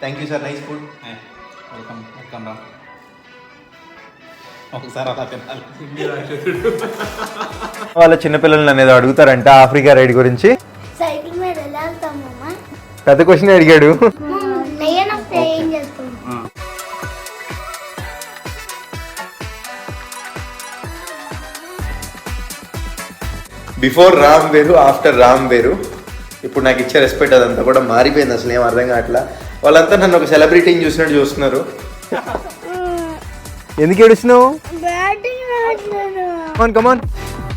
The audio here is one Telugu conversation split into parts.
Thank you sir nice food welcome welcome రా ఒకసారి అలా తినాలి వాళ్ళ చిన్నపిల్లల్ని అనేది అడుగుతారంట ఆఫ్రికా రైడ్ గురించి. సైకిల్ మీద ఎలా వెళ్తామమ్మా పెద్ద క్వశ్చన్ అడిగాడు. లయన్ వస్తే ఏం చేస్తాం బిఫోర్ రామ్ వేరు ఆఫ్టర్ రామ్ వేరు ఇప్పుడు నాకు ఇచ్చే రెస్పెక్ట్ అదంతా కూడా మారిపోయింది అసలు ఏం అర్థం కావట్లా. వాళ్ళంతా నన్ను ఒక సెలబ్రిటీని చూసినట్టు చూస్తున్నారు. ఎందుకు ఏడుస్తున్నావు? కమాన్ కమాన్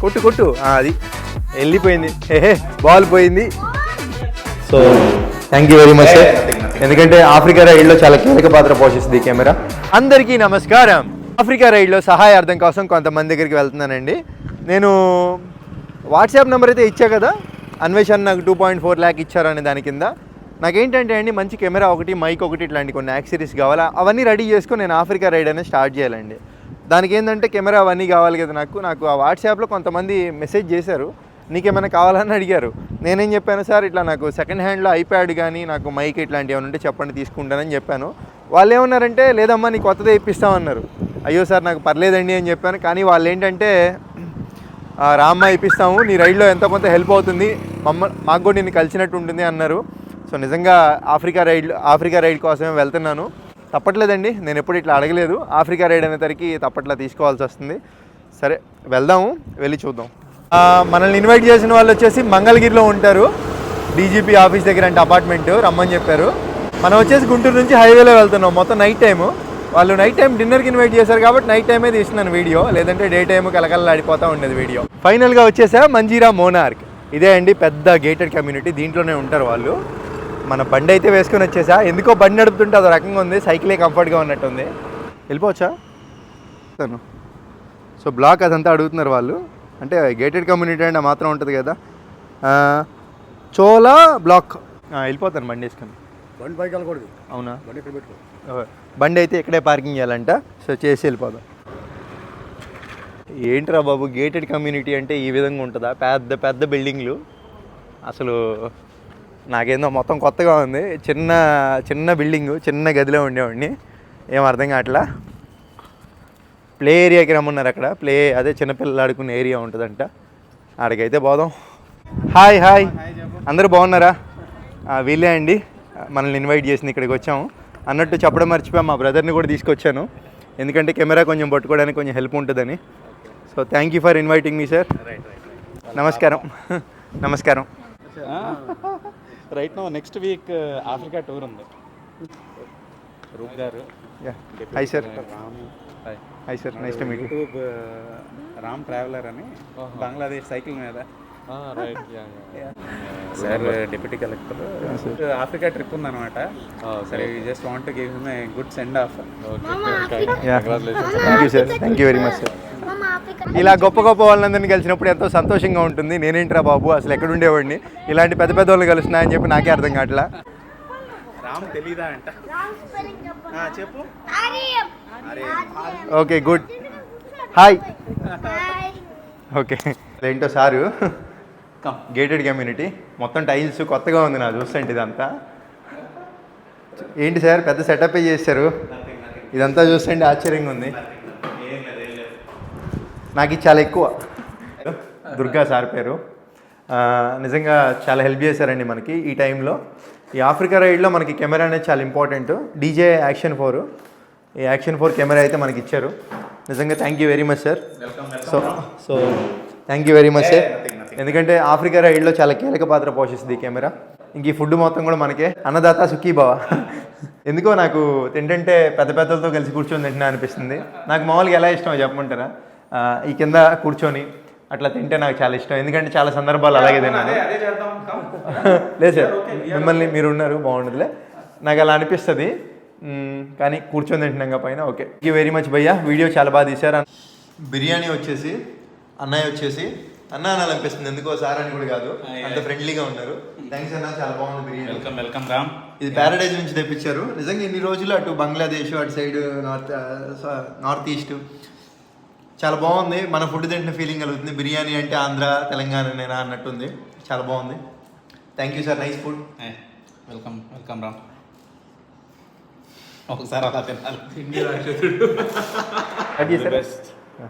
కొట్టు కొట్టు. అది. వెళ్ళిపోయింది. హే బాల్ పోయింది. So thank you very much sir ఎందుకంటే ఆఫ్రికా రైడ్లో చాలా కీలక పాత్ర పోషిస్తుంది ఈ కెమెరా. అందరికీ నమస్కారం. ఆఫ్రికా రైడ్లో సహాయార్థం కోసం కొంతమంది దగ్గరికి వెళ్తున్నానండి. నేను వాట్సాప్ నెంబర్ అయితే ఇచ్చా కదా? అన్వేషణ నాకు టూ పాయింట్ ఫోర్ ల్యాక్ ఇచ్చారనే దాని కింద. నాకేంటంటే అండి మంచి కెమెరా ఒకటి మైక్ ఒకటి ఇట్లాంటి కొన్ని యాక్సరీస్ కావాలా? అవన్నీ రెడీ చేసుకొని నేను ఆఫ్రికా రైడ్ అనేది స్టార్ట్ చేయాలండి. దానికి ఏంటంటే కెమెరా అవన్నీ కావాలి కదా నాకు. నాకు ఆ వాట్సాప్లో కొంతమంది మెసేజ్ చేశారు. నీకేమైనా కావాలని అడిగారు. నేనేం చెప్పాను సార్ ఇట్లా నాకు సెకండ్ హ్యాండ్లో ఐప్యాడ్ కానీ నాకు మైక్ ఇట్లాంటివి ఏమైనా ఉంటే చెప్పండి తీసుకుంటానని చెప్పాను. వాళ్ళు ఏమన్నారంటే లేదమ్మా నీ కొత్తదే ఇప్పిస్తామన్నారు. అయ్యో సార్ నాకు పర్లేదండి అని చెప్పాను. కానీ వాళ్ళు ఏంటంటే రామ్మ ఇప్పిస్తాము. నీ రైడ్లో ఎంత కొంత హెల్ప్ అవుతుంది. మమ్మ మాకు కూడా నిన్ను కలిసినట్టు ఉంటుంది అన్నారు. సో నిజంగా ఆఫ్రికా రైడ్ ఆఫ్రికా రైడ్ కోసమే వెళ్తున్నాను. తప్పట్లేదండి నేను ఎప్పుడు ఇట్లా అడగలేదు. ఆఫ్రికా రైడ్ అనేసరికి తప్పట్లా తీసుకోవాల్సి వస్తుంది. సరే వెళ్దాము వెళ్ళి చూద్దాం. మనల్ని ఇన్వైట్ చేసిన వాళ్ళు వచ్చేసి మంగళగిరిలో ఉంటారు. డీజీపీ ఆఫీస్ దగ్గర అంటే అపార్ట్మెంట్ రమ్మని చెప్పారు. మనం వచ్చేసి గుంటూరు నుంచి హైవేలో వెళ్తున్నాం మొత్తం నైట్ టైము. వాళ్ళు నైట్ టైం డిన్నర్కి ఇన్వైట్ చేశారు కాబట్టి నైట్ టైమే తీస్తున్నాను వీడియో. లేదంటే డే టైం కలకలలాడిపోతూ ఉండేది వీడియో. ఫైనల్గా వచ్చేసా మంజీరా మోనార్క్. ఇదే అండి పెద్ద గేటెడ్ కమ్యూనిటీ దీంట్లోనే ఉంటారు వాళ్ళు. మన బండి అయితే వేసుకొని వచ్చేసా? ఎందుకో బండి నడుపుతుంటే అదో రకంగా ఉంది. సైకిలే కంఫర్ట్గా ఉన్నట్టుంది. వెళ్ళిపోవచ్చా? తను. సో బ్లాక్ అదంతా అడుగుతున్నారు వాళ్ళు. అంటే గేటెడ్ కమ్యూనిటీ అంటే మాత్రం ఉంటుంది కదా. ఆ, చోలా బ్లాక్. వెళ్ళిపోతాను బండి వేసుకొని. బండి పైకి వెళ్ళకూడదు. అవునా? బండి ఇక్కడ పెట్టుకో. ఓహో. బండి అయితే ఇక్కడే పార్కింగ్ చేయాలంట. సో చేసి వెళ్ళిపోదాం. ఏంట్రా బాబు గేటెడ్ కమ్యూనిటీ అంటే ఈ విధంగా ఉంటుందా? పెద్ద పెద్ద బిల్డింగ్లు అసలు నాకేందో మొత్తం కొత్తగా ఉంది. చిన్న చిన్న బిల్డింగు చిన్న గదిలో ఉండేవాడిని. ఏం అర్థం కావట్లా? ప్లే ఏరియాకి రమ్మన్నారు అక్కడ. ప్లే అదే చిన్నపిల్లలు ఆడుకునే ఏరియా ఉంటుందంట. ఆడికైతే పోదాం. Hi hi. అందరూ బాగున్నారా? వీళ్ళే అండి. మనల్ని ఇన్వైట్ చేసింది ఇక్కడికి వచ్చాము. అన్నట్టు చెప్పడం మర్చిపోయా. మా బ్రదర్ని కూడా తీసుకొచ్చాను. ఎందుకంటే కెమెరా కొంచెం పట్టుకోవడానికి కొంచెం హెల్ప్ ఉంటుందని. So thank you for inviting me sir నమస్కారం. నమస్కారం. Right no next week Africa tour ఉంది. Roop garu. Hi sir Ram hi sir nice to meet YouTube Ram traveller అని బంగ్లాదేశ్ సైకిల్ మీద. Sir deputy collector Africa trip ఉందన్నమాట. సరే just want to give him a good send off thank you sir thank you very much sir ఇలా గొప్ప గొప్ప వాళ్ళందరినీ కలిసినప్పుడు ఎంతో సంతోషంగా ఉంటుంది. నేనేంట్రా బాబు? అసలు ఎక్కడ ఉండేవాడిని ఇలాంటి పెద్ద పెద్ద వాళ్ళు కలుస్తున్నా అని చెప్పి నాకే అర్థం కావట్లా? రామ్ తెలీదా అంట? చెప్పు. Okay good. Hi. Hi okay. ఏంటో సారు? Gated community. మొత్తం టైల్స్ కొత్తగా ఉంది నా చూస్తుంటే ఇదంతా. ఏంటి సార్? పెద్ద సెటప్ చేశారు ఇదంతా చూస్తుంటే ఆశ్చర్యంగా ఉంది. నాకు ఇది చాలా ఎక్కువ. దుర్గా సార్ పేరు. నిజంగా చాలా హెల్ప్ చేశారండి మనకి ఈ టైంలో. ఈ ఆఫ్రికా రైడ్లో మనకి కెమెరా అనేది చాలా ఇంపార్టెంట్. DJ action four. ఈ యాక్షన్ ఫోర్ కెమెరా అయితే మనకి ఇచ్చారు. నిజంగా thank you very much sir so so thank you very much sir ఎందుకంటే ఆఫ్రికా రైడ్లో చాలా కీలక పాత్ర పోషిస్తుంది ఈ కెమెరా. ఇంక ఈ ఫుడ్ మొత్తం కూడా మనకే. అన్నదాత సుఖీభావ ఎందుకో నాకు తింటుంటే పెద్ద పెద్దలతో కలిసి కూర్చొని తింటున్నా అనిపిస్తుంది. నాకు మామూలుగా ఎలా ఇష్టమో చెప్పమంటారా? ఈ కింద కూర్చొని అట్లా తింటే నాకు చాలా ఇష్టం. ఎందుకంటే చాలా సందర్భాలు అలాగే తిన్నాను. లేదు సార్ మిమ్మల్ని మీరు ఉన్నారు బాగుండదులే. నాకు అలా అనిపిస్తుంది. కానీ కూర్చొని తింటున్నాం పైన. Okay. Thank you very much భయ్యా. వీడియో చాలా బాగా తీశారు. బిర్యానీ వచ్చేసి అన్నయ్య వచ్చేసి అన్న అనాలనిపిస్తుంది. ఎందుకో సార్ అని కూడా కాదు. అంత ఫ్రెండ్లీగా ఉన్నారు. థ్యాంక్స్ అన్న చాలా బాగుంది బిర్యానీ. Welcome welcome Ram. ఇది ప్యారడైజ్ నుంచి తెప్పించారు. నిజంగా ఇన్ని రోజులు అటు బంగ్లాదేశ్ అటు సైడ్ నార్త్ నార్త్ ఈస్ట్ చాలా బాగుంది. మన ఫుడ్ తింటున్న ఫీలింగ్ కలుగుతుంది. బిర్యానీ అంటే ఆంధ్ర తెలంగాణనేనా అన్నట్టుంది. చాలా బాగుంది. Thank you sir nice food welcome welcome Ram ఒకసారి అలా తినాలి.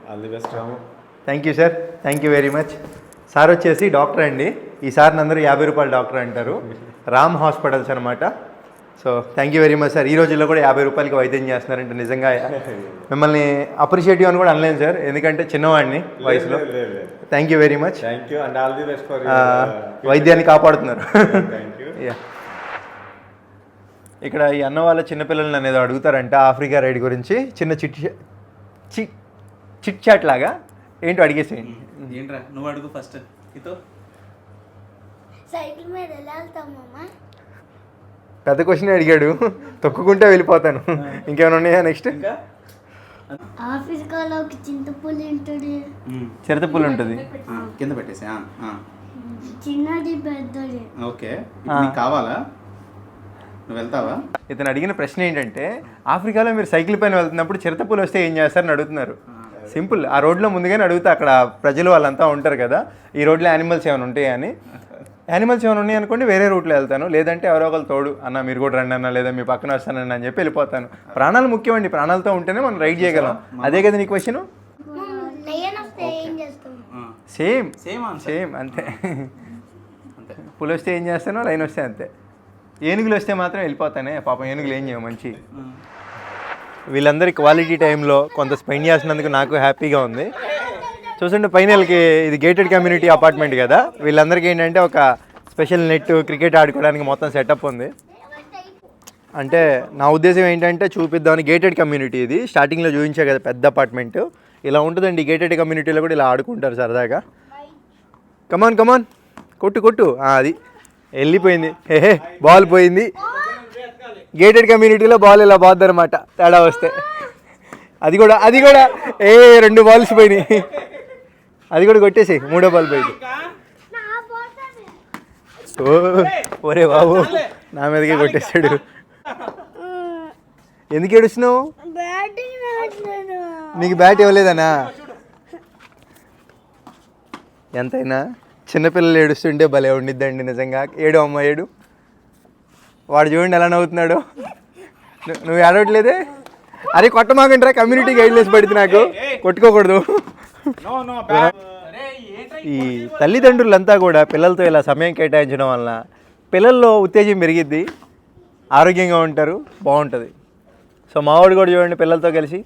All the best Ramu thank you sir thank you very much sir వచ్చేసి డాక్టర్ అండి. ఈ సార్ని అందరూ యాభై రూపాయల డాక్టర్ అంటారు. రామ్ హాస్పిటల్స్ అనమాట so thank you very much sir ఈ రోజుల్లో కూడా యాభై రూపాయలకి వైద్యం చేస్తున్నారంటే నిజంగా మిమ్మల్ని అప్రిషియేటివ్ అని కూడా అనలేను సార్ ఎందుకంటే చిన్నవాడిని వయసులో. Thank you very much thank you and all the best for వైద్యాన్ని కాపాడుతున్నారు. ఇక్కడ ఈ అన్న వాళ్ళ చిన్నపిల్లల్ని అనేది అడుగుతారంట ఆఫ్రికా రైడ్ గురించి. చిన్న చిట్ చిట్ చాట్ లాగా. ఏంటో అడిగేసేయండి ఏంట్రా? నువ్వు అడుగు ఫస్ట్. ఇతో. సైకిల్ మీద ఎలా వెళ్తామమ్మా పెద్ద క్వశ్చన్ అడిగాడు. తొక్కుకుంటే వెళ్ళిపోతాను. ఇంకేమైనా ఉన్నాయా నెక్స్ట్ ఆఫ్రికాలో ఒక చింతపులి ఉంటుంది చిరతపుల్ ఉంటుంది. కింద పెట్టేసి ఆ, ఆ. చిన్నది పెద్దది. ఓకే. ఇప్పుడు నీకు కావాలా? నువ్వు వెళ్తావా? ఇతను అడిగిన ప్రశ్న ఏంటంటే ఆఫ్రికాలో మీరు సైకిల్ పైన వెళ్తున్నప్పుడు చిరతపులు వస్తే ఏం చేస్తారని అడుగుతున్నారు. సింపుల్. ఆ రోడ్లో ముందుగానే అడుగుతా అక్కడ ప్రజలు వాళ్ళంతా ఉంటారు కదా ఈ రోడ్లో యానిమల్స్ ఏమైనా ఉంటాయా అని. యానిమల్స్ ఏమైనా ఉన్నాయి అనుకోండి వేరే రూట్లో వెళ్తాను. లేదంటే ఎవరో ఒకరు తోడు అన్న మీరు కూడా రండి అన్న లేదా మీ పక్కన వస్తానన్న అని చెప్పి వెళ్ళిపోతాను. ప్రాణాలు ముఖ్యమండి. ప్రాణాలతో ఉంటేనే మనం రైడ్ చేయగలం. అదే కదా నీ క్వశ్చన్ సేమ్ సేమ్ సేమ్ అంతే. అంతే. పులి వస్తే ఏం చేస్తానో లైన్ వస్తే అంతే. ఏనుగులు వస్తే మాత్రం వెళ్ళిపోతానే. పాపం ఏనుగులు ఏం చేయవు మంచి. వీళ్ళందరి క్వాలిటీ టైంలో కొంత స్పెండ్ చేసినందుకు నాకు హ్యాపీగా ఉంది. చూస్తుంటే పైనల్కి ఇది గేటెడ్ కమ్యూనిటీ అపార్ట్మెంట్ కదా. వీళ్ళందరికీ ఏంటంటే ఒక స్పెషల్ నెట్ క్రికెట్ ఆడుకోవడానికి మొత్తం సెటప్ ఉంది. అంటే నా ఉద్దేశం ఏంటంటే చూపిద్దామని గేటెడ్ కమ్యూనిటీ ఇది. స్టార్టింగ్లో చూపించే కదా పెద్ద అపార్ట్మెంట్ ఇలా ఉంటుందండి గేటెడ్ కమ్యూనిటీలో కూడా ఇలా ఆడుకుంటారు సరదాగా. కమాన్ కమాన్ కొట్టు కొట్టు. అది. వెళ్ళిపోయింది. హే బాల్ పోయింది. గేటెడ్ కమ్యూనిటీలో బాల్ ఇలా పోద్ది అనమాట తేడా వస్తే. అది కూడా అది కూడా. ఏ రెండు బాల్స్ పోయినాయి. అది కూడా కొట్టేసి మూడో బాల్ పోయింది ఓ ఒరే బాబు నా మీదకే కొట్టేశాడు ఎందుకు ఏడుస్తున్నావు? నీకు బ్యాట్ ఇవ్వలేదనా? ఎంతైనా? చిన్నపిల్లలు ఏడుస్తుంటే భలే ఉండిద్దండి నిజంగా. ఏడు అమ్మ ఏడు. వాడు చూడండి ఎలా నవ్వుతున్నాడు. నువ్వు ఏడవట్లేదే? అరే కొట్టమాకంటారా కమ్యూనిటీ గైడ్లైన్స్ పడింది నాకు కొట్టుకోకూడదు. ఈ తల్లిదండ్రులంతా కూడా పిల్లలతో ఇలా సమయం కేటాయించడం వలన పిల్లల్లో ఉత్తేజం పెరిగిద్ది ఆరోగ్యంగా ఉంటారు బాగుంటుంది. సో మావాడు కూడా చూడండి పిల్లలతో కలిసి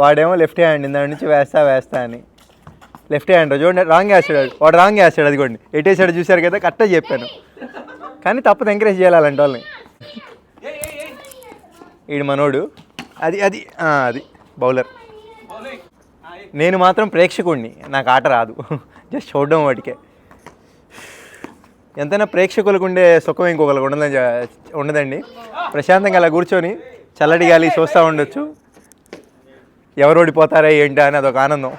వాడేమో లెఫ్ట్ హ్యాండ్ దాని నుంచి వేస్తా వేస్తా అని. లెఫ్ట్ హ్యాండ్ చూడండి రాంగ్ వేస్తాడు వాడు రాంగ్ వేస్తాడు అదిగోండి. ఎటేసాడు చూశారు కదా కరెక్ట్గా చెప్పాను. కానీ తప్పదు ఎంకరేజ్ చేయాలి అలాంటి వాళ్ళని. ఈడు మనోడు అది అది అది బౌలర్ నేను మాత్రం ప్రేక్షకుడిని. నాకు ఆట రాదు. జస్ట్ చూడడం వాటికే. ఎంతైనా ప్రేక్షకులకు ఉండే సుఖం ఇంకొకరికి ఉండదని ఉండదండి. ప్రశాంతంగా అలా కూర్చొని చల్లటి గాలి చూస్తూ ఉండొచ్చు. ఎవరు ఓడిపోతారా ఏంటా అని అదొక ఆనందం.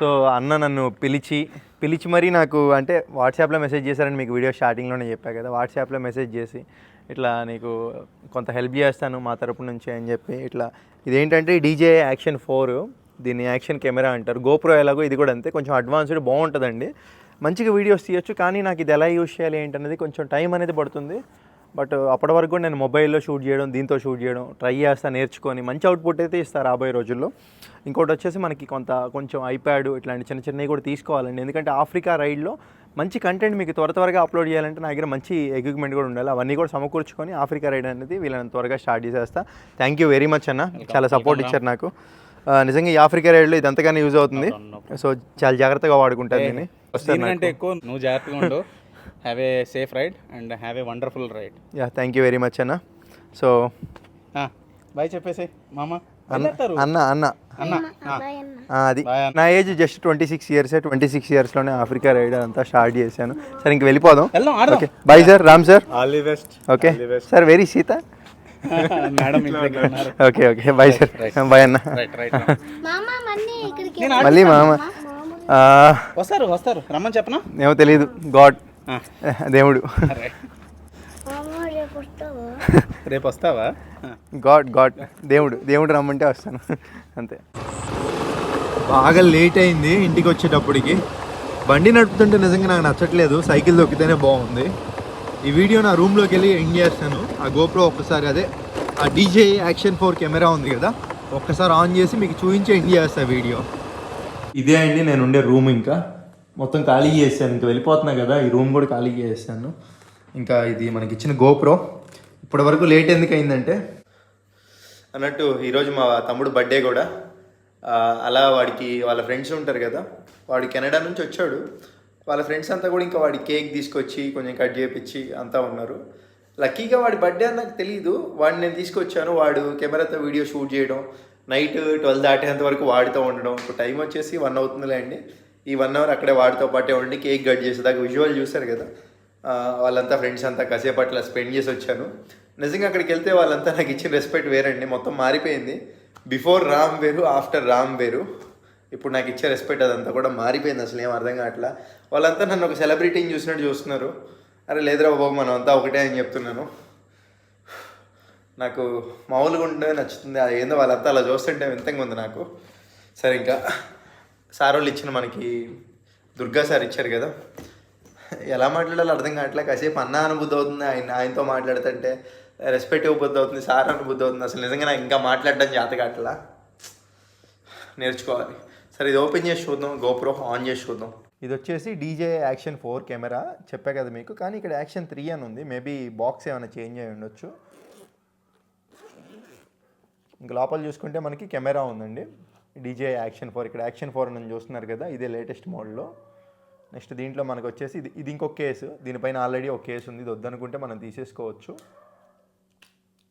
సో అన్న నన్ను పిలిచి పిలిచి మరీ నాకు అంటే వాట్సాప్లో మెసేజ్ చేశారని మీకు వీడియో స్టార్టింగ్లోనే చెప్పా కదా. వాట్సాప్లో మెసేజ్ చేసి ఇట్లా నీకు కొంత హెల్ప్ చేస్తాను మా తరపు నుంచి అని చెప్పి ఇట్లా ఇదేంటంటే డీజే యాక్షన్ ఫోర్. దీన్ని యాక్షన్ కెమెరా అంటారు. గోప్రో ఎలాగో ఇది కూడా అంతే. కొంచెం అడ్వాన్స్డ్ బాగుంటుందండి. మంచిగా వీడియోస్ తీయొచ్చు కానీ నాకు ఇది ఎలా యూస్ చేయాలి ఏంటనేది కొంచెం టైం అనేది పడుతుంది. బట్ అప్పటి వరకు కూడా నేను మొబైల్లో షూట్ చేయడం దీంతో షూట్ చేయడం ట్రై చేస్తా నేర్చుకొని మంచి అవుట్పుట్ అయితే ఇస్తారు రాబోయే రోజుల్లో. ఇంకోటి వచ్చేసి మనకి కొంత కొంచెం ఐప్యాడ్ ఇట్లాంటి చిన్న చిన్నవి కూడా తీసుకోవాలండి. ఎందుకంటే ఆఫ్రికా రైడ్లో మంచి కంటెంట్ మీకు త్వర త్వరగా అప్లోడ్ చేయాలంటే నా దగ్గర మంచి ఎక్విప్మెంట్ కూడా ఉండాలి. అవన్నీ కూడా సమకూర్చుకొని ఆఫ్రికా రైడ్ అనేది వీళ్ళని త్వరగా స్టార్ట్ చేసేస్తా. థ్యాంక్ యూ వెరీ మచ్ అన్న. చాలా సపోర్ట్ ఇచ్చారు నాకు. నిజంగా ఈ ఆఫ్రికా రైడ్లో ఇది ఎంతగానో యూజ్ అవుతుంది. సో చాలా జాగ్రత్తగా వాడుకుంటాను దీన్ని. వస్తారు దీనికంటే ఎక్కువ నువ్వు జాగ్రత్తగా ఉండు. Have a safe ride and have a wonderful ride yeah thank you very much అన్న. సో బాయ్ చెప్పేసి మామ. అన్న. అన్న అన్న. అన్న ఆ, అబ్బాయి అన్న. ఆ, అది. నా age just twenty six years twenty six ఇయర్స్లోనే Africa ride అంతా స్టార్ట్ చేశాను. సరే ఇంక వెళ్ళిపోదాం. Okay bye sir Ram sir all the best okay sir very Sita madam okay okay. Bye sir bye అన్న. రైట్ రైట్ మామ మన్ని ఇక్కడికి నేను మళ్ళీ మామ. ఆ, వస్తారు వస్తారు. రమ్మని చెప్పనా? ఏమో తెలియదు గాడ్ దేవుడు. రైట్ మామ రేపు వస్తావా. గాడ్ గాడ్ దేవుడు. దేవుడు రమ్మంటే వస్తాను. అంతే. బాగా లేట్ అయింది ఇంటికి వచ్చేటప్పటికి. బండి నడుపుతుంటే నిజంగా నాకు నచ్చట్లేదు. సైకిల్ దొక్కితేనే బాగుంది. ఈ వీడియో నా రూమ్లోకి వెళ్ళి ఎండ్ చేస్తాను. ఆ గోప్రో ఒక్కసారి అదే. ఆ డీజే యాక్షన్ ఫోర్ కెమెరా ఉంది కదా ఒక్కసారి ఆన్ చేసి మీకు చూపించి ఎండ్ చేస్తా వీడియో. ఇదే అండి నేను ఉండే రూమ్ ఇంకా. మొత్తం ఖాళీ చేశాను. ఇంకా వెళ్ళిపోతున్నా కదా ఈ రూమ్ కూడా ఖాళీ చేశాను ఇంకా ఇది మనకి ఇచ్చిన గోప్రో. ఇప్పటి వరకు లేట్ ఎందుకు అయిందంటే అన్నట్టు ఈరోజు మా తమ్ముడు బర్త్డే కూడా. అలా వాడికి వాళ్ళ ఫ్రెండ్స్ ఉంటారు కదా వాడు కెనడా నుంచి వచ్చాడు. వాళ్ళ ఫ్రెండ్స్ అంతా కూడా ఇంకా వాడి కేక్ తీసుకొచ్చి కొంచెం కట్ చేపించి అంతా ఉన్నారు. లక్కీగా వాడి బర్త్డే అని నాకు తెలియదు వాడిని నేను తీసుకొచ్చాను. వాడు కెమెరాతో వీడియో షూట్ చేయడం నైట్ ట్వెల్వ్ దాటేంత వరకు వాడితో ఉండడం. ఇప్పుడు టైం వచ్చేసి వన్ అవుతుందిలే అండి. ఈ వన్ అవర్ అక్కడే వాడితో పాటే ఉండి కేక్ కట్ చేసేదాకా విజువల్ చూశారు కదా. వాళ్ళంతా ఫ్రెండ్స్ అంతా కాసేపు అట్లా స్పెండ్ చేసి వచ్చాను. నిజంగా అక్కడికి వెళ్తే వాళ్ళంతా నాకు ఇచ్చిన రెస్పెక్ట్ వేరండి. మొత్తం మారిపోయింది. బిఫోర్ రామ్ వేరు ఆఫ్టర్ రామ్ వేరు. ఇప్పుడు నాకు ఇచ్చే రెస్పెక్ట్ అదంతా కూడా మారిపోయింది అసలు ఏం అర్థం కావట్లా. వాళ్ళంతా నన్ను ఒక సెలబ్రిటీని చూసినట్టు చూస్తున్నారు. అరే లేదురా బాబు మనం అంతా ఒకటే అని చెప్తున్నాను. నాకు మామూలుగా ఉంటే నచ్చుతుంది. అది ఏందో వాళ్ళంతా అలా చూస్తుంటే వింతంగా ఉంది నాకు. సరే ఇంకా సార్ వాళ్ళు ఇచ్చిన మనకి దుర్గా సార్ ఇచ్చారు కదా. ఎలా మాట్లాడాలో అర్థం కావట్లే. కాసేపు అన్న అనుభూతి అవుతుంది ఆయన ఆయనతో మాట్లాడుతుంటే రెస్పెక్ట్ ఇవ్వబుద్ధి అవుతుంది సార్ అనుభూతి అవుతుంది. అసలు నిజంగా నాకు ఇంకా మాట్లాడడం చేత నేర్చుకోవాలి. సరే ఇది ఓపెన్ చేసి చూద్దాం. గోప్రో ఆన్ చేసి చూద్దాం. ఇది వచ్చేసి డీజే యాక్షన్ ఫోర్ కెమెరా. చెప్పా కదా మీకు. కానీ ఇక్కడ యాక్షన్ త్రీ అని ఉంది. మేబీ బాక్స్ ఏమైనా చేంజ్ అయి ఉండొచ్చు. ఇంక లోపల చూసుకుంటే మనకి కెమెరా ఉందండి. DJ action four. ఇక్కడ యాక్షన్ ఫోర్ అని చూస్తున్నారు కదా. ఇదే లేటెస్ట్ మోడల్లో నెక్స్ట్ దీంట్లో మనకు వచ్చేసి ఇది ఇది ఇంకొక కేసు. దీనిపైన ఆల్రెడీ ఒక కేసు ఉంది. ఇది వద్దనుకుంటే మనం తీసేసుకోవచ్చు.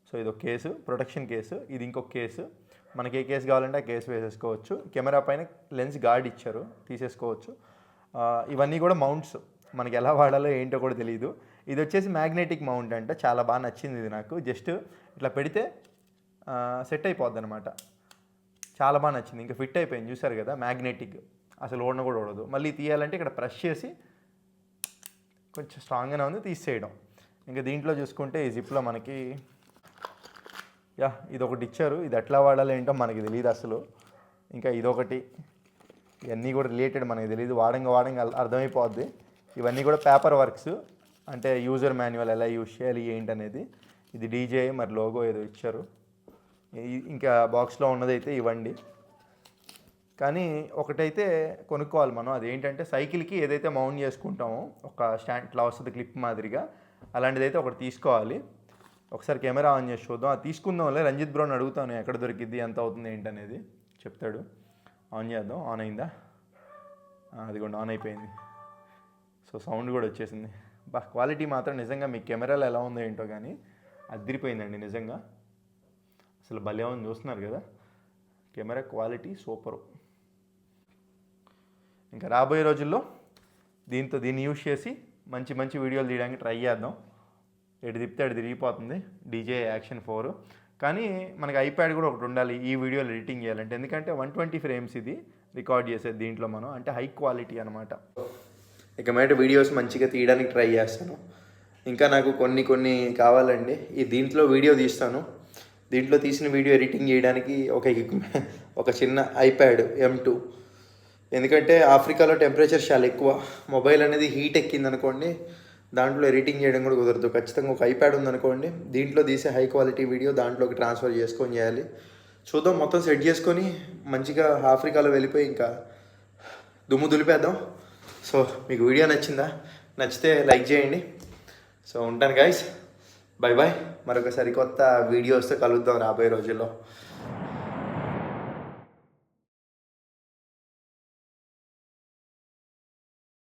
సో ఇది ఒక కేసు. Protection case. ఇది ఇంకొక కేసు. మనకి ఏ కేసు కావాలంటే ఆ కేసు వేసేసుకోవచ్చు. కెమెరా పైన లెన్స్ గార్డ్ ఇచ్చారు తీసేసుకోవచ్చు. ఇవన్నీ కూడా మౌంట్స్ మనకి ఎలా వాడాలో ఏంటో కూడా తెలియదు ఇది వచ్చేసి మ్యాగ్నెటిక్ మౌంట్ అంట. చాలా బాగా నచ్చింది ఇది నాకు. జస్ట్ ఇట్లా పెడితే సెట్ అయిపోద్ది అనమాట చాలా బాగా నచ్చింది. ఇంకా ఫిట్ అయిపోయింది. చూసారు కదా మ్యాగ్నెటిక్ అసలు ఓడన కూడా ఓడదు. మళ్ళీ తీయాలంటే ఇక్కడ ప్రెస్ చేసి కొంచెం స్ట్రాంగ్గానే ఉంది తీసేయడం. ఇంకా దీంట్లో చూసుకుంటే ఈ జిప్లో మనకి యా ఇది ఒకటి ఇచ్చారు. ఇది ఎట్లా వాడాలి ఏంటో మనకి తెలియదు అసలు. ఇంకా ఇదొకటి. ఇవన్నీ కూడా రిలేటెడ్ మనకి తెలియదు వాడంగా వాడంగా అర్థమైపోద్ది. ఇవన్నీ కూడా పేపర్ వర్క్స్. అంటే యూజర్ మాన్యువల్ ఎలా యూజ్ చేయాలి ఏంటి అనేది ఇది డీజే మరి లోగో ఏదో ఇచ్చారు. ఇంకా బాక్స్లో ఉన్నదైతే ఇవ్వండి. కానీ ఒకటైతే కొనుక్కోవాలి మనం. అదేంటంటే సైకిల్కి ఏదైతే మౌంట్ చేసుకుంటామో ఒక స్టాండ్ ఇట్లా వస్తుంది క్లిప్ మాదిరిగా అలాంటిదైతే ఒకటి తీసుకోవాలి. ఒకసారి కెమెరా ఆన్ చేసి చూద్దాం. అది తీసుకుందాంలే రంజిత్ బ్రోని అడుగుతాను ఎక్కడ దొరికిద్ది ఎంత అవుతుంది ఏంటనేది చెప్తాడు. ఆన్ చేద్దాం ఆన్ అయిందా? అదిగోండి ఆన్ అయిపోయింది. సో సౌండ్ కూడా వచ్చేసింది. బా క్వాలిటీ మాత్రం నిజంగా మీ కెమెరాలో ఎలా ఉందో ఏంటో కానీ అదిరిపోయిందండి నిజంగా. అసలు భలే ఉంది చూస్తున్నారు కదా. Camera quality super. ఇంకా రాబోయే రోజుల్లో దీంతో దీన్ని యూజ్ చేసి మంచి మంచి వీడియోలు తీయడానికి ట్రై చేద్దాం. ఎటు తిప్పితే అటు తిరిగిపోతుంది. DJ action four. కానీ మనకి ఐప్యాడ్ కూడా ఒకటి ఉండాలి ఈ వీడియోలు ఎడిటింగ్ చేయాలంటే. ఎందుకంటే వన్ ట్వంటీ ఫ్రేమ్స్ ఇది రికార్డ్ చేసేది దీంట్లో మనం. అంటే హై క్వాలిటీ అనమాట ఇక మీద వీడియోస్ మంచిగా తీయడానికి ట్రై చేస్తాను. ఇంకా నాకు కొన్ని కొన్ని కావాలండి. ఈ దీంట్లో వీడియో తీస్తాను. దీంట్లో తీసిన వీడియో ఎడిటింగ్ చేయడానికి ఒక ఒక చిన్న ఐప్యాడ్ ఎం టూ ఎందుకంటే ఆఫ్రికాలో టెంపరేచర్ చాలా ఎక్కువ. మొబైల్ అనేది హీట్ ఎక్కింది అనుకోండి దాంట్లో ఎడిటింగ్ చేయడం కూడా కుదరదు. ఖచ్చితంగా ఒక ఐప్యాడ్ ఉందనుకోండి దీంట్లో తీసే హై క్వాలిటీ వీడియో దాంట్లోకి ట్రాన్స్ఫర్ చేసుకొని చేయాలి. చూద్దాం మొత్తం సెట్ చేసుకొని మంచిగా ఆఫ్రికాలో వెళ్ళిపోయి ఇంకా దుమ్ము దులిపేద్దాం. సో మీకు వీడియో నచ్చిందా? నచ్చితే లైక్ చేయండి. సో ఉంటాను గైస్ బాయ్ బాయ్ మరొకసారి కొత్త వీడియోస్తో కలుద్దాం రాబోయే రోజుల్లో.